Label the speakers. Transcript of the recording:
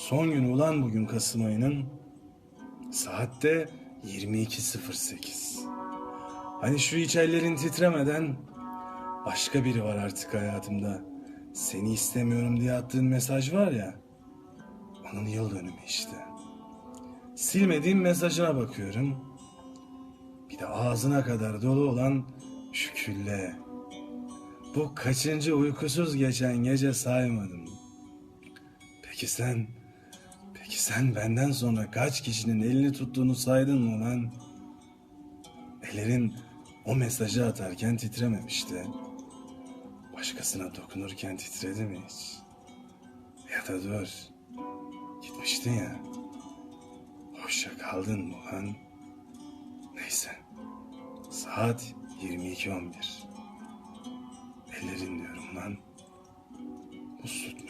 Speaker 1: Son günü ulan bugün Kasım ayının. Saatte 22.08. Hani şu iç ellerin titremeden başka biri var artık hayatımda. Seni istemiyorum diye attığın mesaj var ya. Onun yıl dönümü işte. Silmediğim mesajına bakıyorum. Bir de ağzına kadar dolu olan şu. Bu kaçıncı uykusuz geçen gece saymadım. Peki sen, peki sen benden sonra kaç kişinin elini tuttuğunu saydın mı lan? Ellerin o mesajı atarken titrememişti. Başkasına dokunurken titredi mi hiç? Ya da dur, gitmiştin ya. Hoşça kaldın mı lan? Neyse. Saat 22.11. Ellerin diyorum lan. Mü